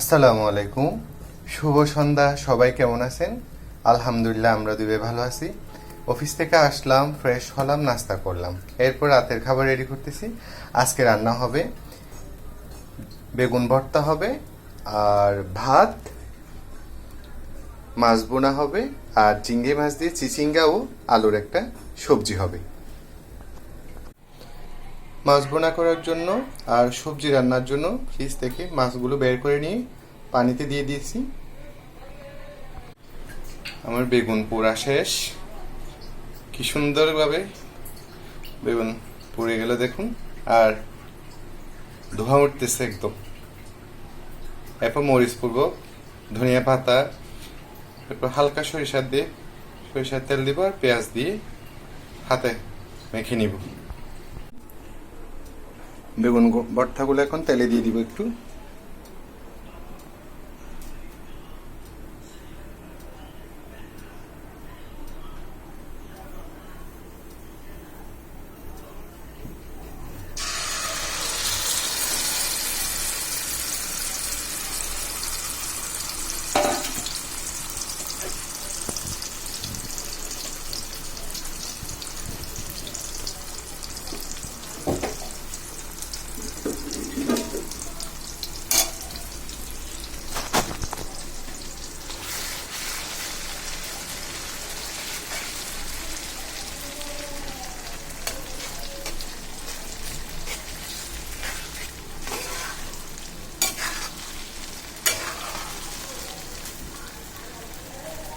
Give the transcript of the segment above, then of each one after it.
আসসালামু আলাইকুম। শুভ সন্ধ্যা, সবাই কেমন আছেন? আলহামদুলিল্লাহ, আমরা দুবে ভালো আছি। অফিস থেকে আসলাম, ফ্রেশ হলাম, নাস্তা করলাম। এরপর রাতের খাবার রেডি করতেছি। আজকে রান্না হবে, বেগুন ভর্তা হবে, আর ভাত, মাছ বোনা হবে, আর চিংড়ি মাছ দিয়ে চিচিঙ্গা ও আলুর একটা সবজি হবে। মাছ করার জন্য আর সবজি রান্নার জন্য ফ্রিজ থেকে মাছগুলো বের করে নিয়ে পানিতে দিয়ে দিয়েছি। আমার বেগুন পোড়া শেষ। কি সুন্দরভাবে বেগুন পুড়ে গেল দেখুন। আর ধোঁয়া উঠতেছে একদম। এরপর মরিচ পূর্ব ধনিয়া পাতা এরপর হালকা সরিষার দিয়ে, সরিষার তেল দিব আর পেঁয়াজ দিয়ে হাতে মেখে নিব। বেগুন ভর্তাগুলো এখন তেলে দিয়ে দিব একটু।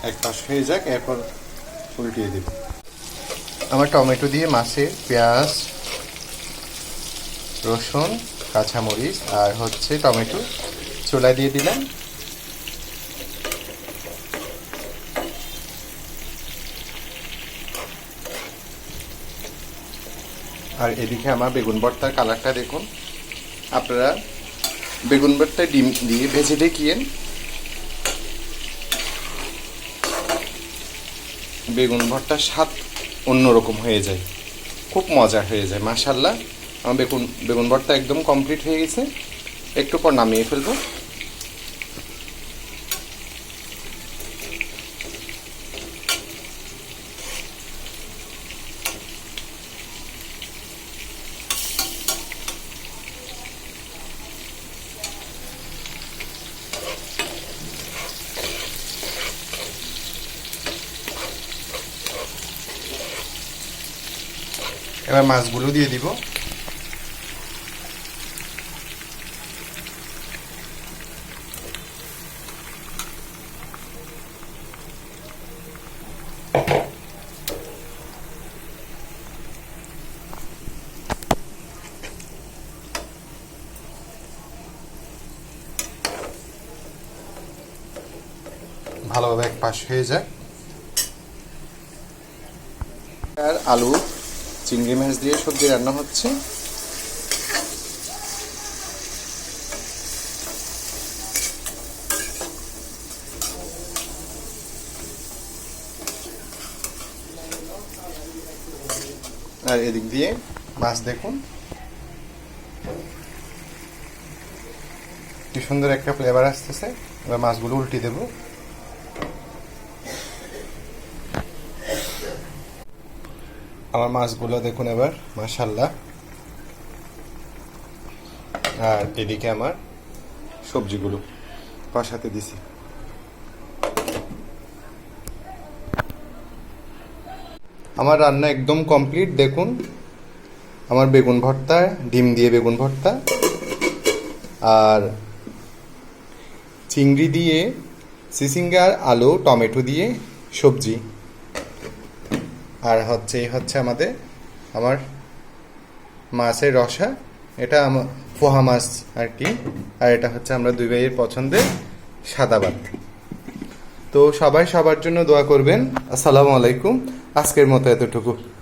এক পাশ হয়ে যাক, এরপর উল্টিয়ে দিব। আমার টমেটো দিয়ে মাছের পেঁয়াজ, রসুন, কাঁচামরিচ আর হচ্ছে টমেটো চোলা দিয়ে দিলাম। আর এদিকে আমার বেগুন ভর্তার কালারটা দেখুন। আপনারা বেগুন ভর্তা ডিম দিয়ে ভেজে দেখিয়েন। বেগুন ভর্তার স্বাদ অন্যরকম হয়ে যায়। খুব মজা হয়ে যায় মাসাল্লাহ আমার বেগুন বেগুন ভর্তা একদম কমপ্লিট হয়ে গেছে। একটু পর নামিয়ে ফেলব। এবার মাছগুলো দিয়ে দিব। ভালোভাবে এক পাশ হয়ে যায়। আর আলু চিংড়ি মাছ দিয়ে সবজি রান্না হচ্ছে। আর এদিক দিয়ে মাছ দেখুন। কি সুন্দর একটা ফ্লেভার আসতেছে। এবার মাছগুলো উল্টি দেবো। আমার মাছগুলো দেখুন এবার মাশাল্লাহ আর এদিকে আমার সবজিগুলো কষাতে দিছি। আমার রান্না একদম কমপ্লিট, দেখুন। আমার বেগুন ভর্তা, ডিম দিয়ে বেগুন ভর্তা। আর চিংড়ি দিয়ে, সিসিঙ্গার, আলু, টমেটো দিয়ে সবজি। আর হচ্ছে, এই হচ্ছে আমাদের, আমার মাছের রসা। এটা ফোহা মাছ আর কি। আর এটা হচ্ছে আমরা দুই ভাইয়ের পছন্দের সাদা ভাত। তো সবাই সবার জন্য দোয়া করবেন। আসসালামু আলাইকুম। আজকের মতো এতটুকু।